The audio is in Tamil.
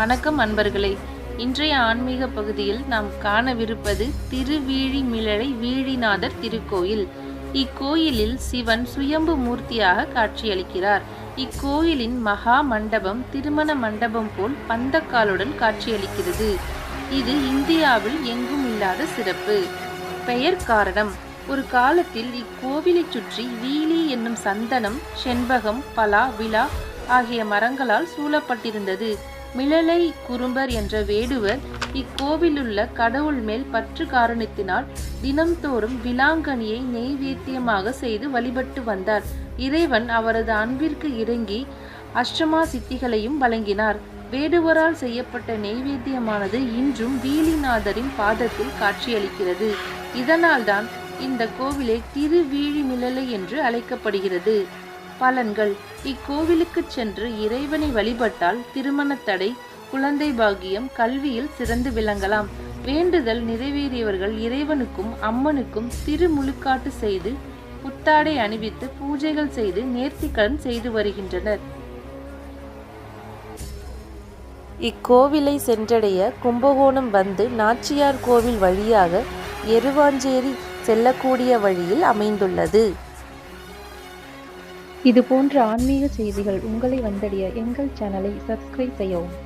வணக்கம் அன்பர்களே. இன்றைய ஆன்மீக பகுதியில் நாம் காணவிருப்பது திருவீழிமிழலை வீழிநாதர் திருக்கோயில். இக்கோயிலில் சிவன் சுயம்பு மூர்த்தியாக காட்சியளிக்கிறார். இக்கோயிலின் மகா மண்டபம் திருமண மண்டபம் போல் பந்தக்காலுடன் காட்சியளிக்கிறது. இது இந்தியாவில் எங்கும் இல்லாத சிறப்பு. பெயர் காரணம் ஒரு காலத்தில் இக்கோவிலைச் சுற்றி வீலி என்னும் சந்தனம் செண்பகம் பலா விழா ஆகிய மரங்களால் சூழப்பட்டிருந்தது. மிளலை குறும்பர் என்ற வேடுவர் இக்கோவிலுள்ள கடவுள் மேல் பற்று காரணத்தினால் தினம்தோறும் விலாங்கனியை நெய்வேத்தியமாக செய்து வழிபட்டு வந்தார். இறைவன் அவரது அன்பிற்கு இறங்கி அஷ்டமா சித்திகளையும் வழங்கினார். வேடுவரால் செய்யப்பட்ட நெய்வேத்தியமானது இன்றும் வீலிநாதரின் பாதத்தில் காட்சியளிக்கிறது. இதனால்தான் இந்த கோவிலை திருவீழிமிழலை என்று அழைக்கப்படுகிறது. பலன்கள். இக்கோவிலுக்கு சென்று இறைவனை வழிபட்டால் திருமண தடை குழந்தை பாகியம் கல்வியில் சிறந்து விளங்கலாம். வேண்டுதல் நிறைவேறியவர்கள் இறைவனுக்கும் அம்மனுக்கும் திருமுழுக்காட்டு செய்து புத்தாடை அணிவித்து பூஜைகள் செய்து நேர்த்திக்கடன் செய்து வருகின்றனர். இக்கோவிலை சென்றடைய கும்பகோணம் வந்து நாச்சியார் கோவில் வழியாக எருவாஞ்சேரி செல்லக்கூடிய வழியில் அமைந்துள்ளது. இது போன்ற ஆன்மீக செய்திகள் உங்களை வந்தடைய எங்கள் சேனலை சப்ஸ்கிரைப் செய்யவும்.